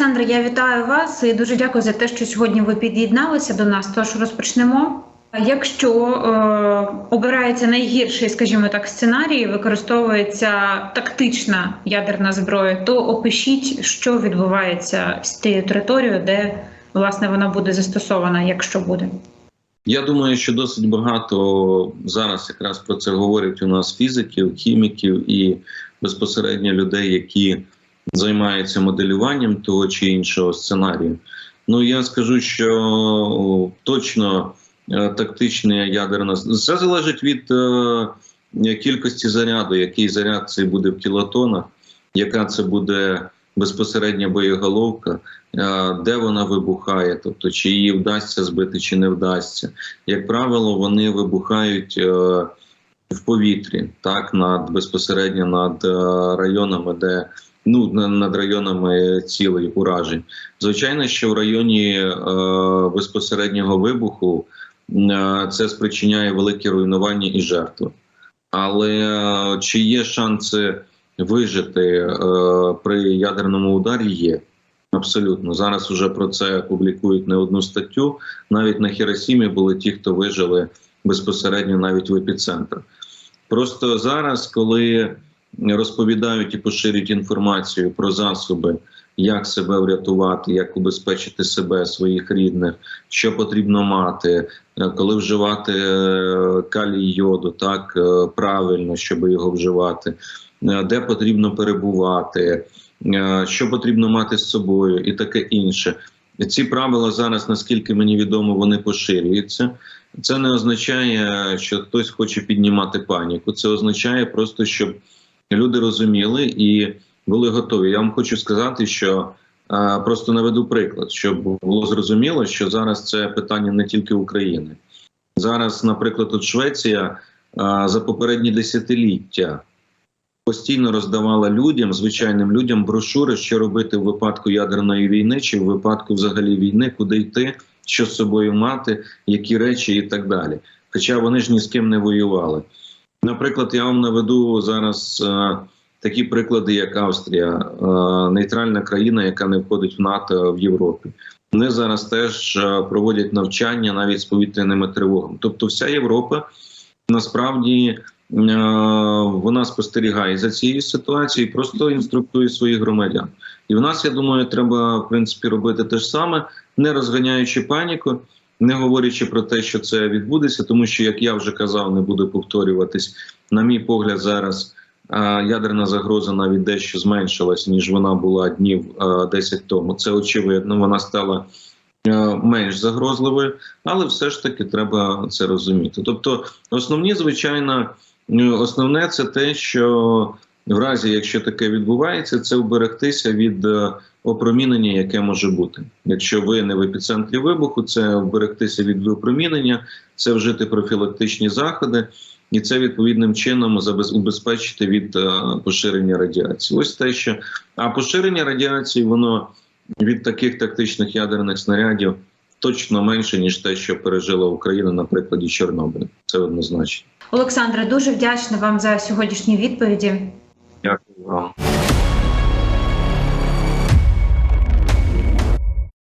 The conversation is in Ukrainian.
Олександре, я вітаю вас і дуже дякую за те, що сьогодні ви під'єдналися до нас. Тож розпочнемо. Якщо е, обирається найгірший, скажімо так, сценарій, використовується тактична ядерна зброя, то опишіть, що відбувається з тією територією, де власне вона буде застосована, якщо буде. Я думаю, що досить багато зараз якраз про це говорять у нас фізиків, хіміків і безпосередньо людей, які займаються моделюванням того чи іншого сценарію. Ну я скажу, що точно е, тактична ядерна це залежить від е, кількості заряду, який заряд це буде в кілотонах, яка це буде безпосередня боєголовка, е, де вона вибухає, тобто чи її вдасться збити, чи не вдасться. Як правило, вони вибухають в повітрі, так над безпосередньо над е, районами, де ну на- над районами цілей уражень. Звичайно, що в районі е, безпосереднього вибуху е, це спричиняє великі руйнування і жертви. Але е, чи є шанси вижити е, при ядерному ударі? Є. Абсолютно. Зараз вже про це публікують не одну статтю. Навіть на Хіросімі були ті, хто вижили безпосередньо навіть в епіцентр. Просто зараз, коли розповідають і поширюють інформацію про засоби, як себе врятувати, як убезпечити себе, своїх рідних, що потрібно мати, е, коли вживати е, калій йоду, так е, правильно, щоб його вживати, де потрібно перебувати, що потрібно мати з собою, і таке інше. Ці правила зараз, наскільки мені відомо, вони поширюються. Це не означає, що хтось хоче піднімати паніку. Це означає просто, щоб люди розуміли і були готові. Я вам хочу сказати, що е, просто наведу приклад, щоб було зрозуміло, що зараз це питання не тільки України. Зараз, наприклад, от Швеція е, за попередні десятиліття постійно роздавала людям, звичайним людям, брошури, що робити в випадку ядерної війни, чи в випадку взагалі війни, куди йти, що з собою мати, які речі і так далі. Хоча вони ж ні з ким не воювали. Наприклад, я вам наведу зараз е, такі приклади, як Австрія, е, нейтральна країна, яка не входить в НАТО в Європі. Вони зараз теж е, проводять навчання навіть з повітряними тривогами. Тобто, вся Європа насправді вона спостерігає за цією ситуацією, і просто інструктує своїх громадян. І в нас, я думаю, треба в принципі робити те ж саме, не розганяючи паніку, не говорячи про те, що це відбудеться, тому що, як я вже казав, не буду повторюватись. На мій погляд, зараз ядерна загроза навіть дещо зменшилась, ніж вона була днів е, 10 тому. Це очевидно, вона стала менш загрозливою, але все ж таки треба це розуміти. Тобто, основні, звичайно, основне це те, що в разі, якщо таке відбувається, це вберегтися від е, опромінення, яке може бути. Якщо ви не в епіцентрі вибуху, це вберегтися від випромінення, це вжити профілактичні заходи, і це відповідним чином забез- убезпечити від е, поширення радіації. Ось те, що а поширення радіації, воно від таких тактичних ядерних снарядів точно менше ніж те, що пережила Україна на прикладі Чорнобиля. Це однозначно. Олександре, дуже вдячна вам за сьогоднішні відповіді. Дякую вам.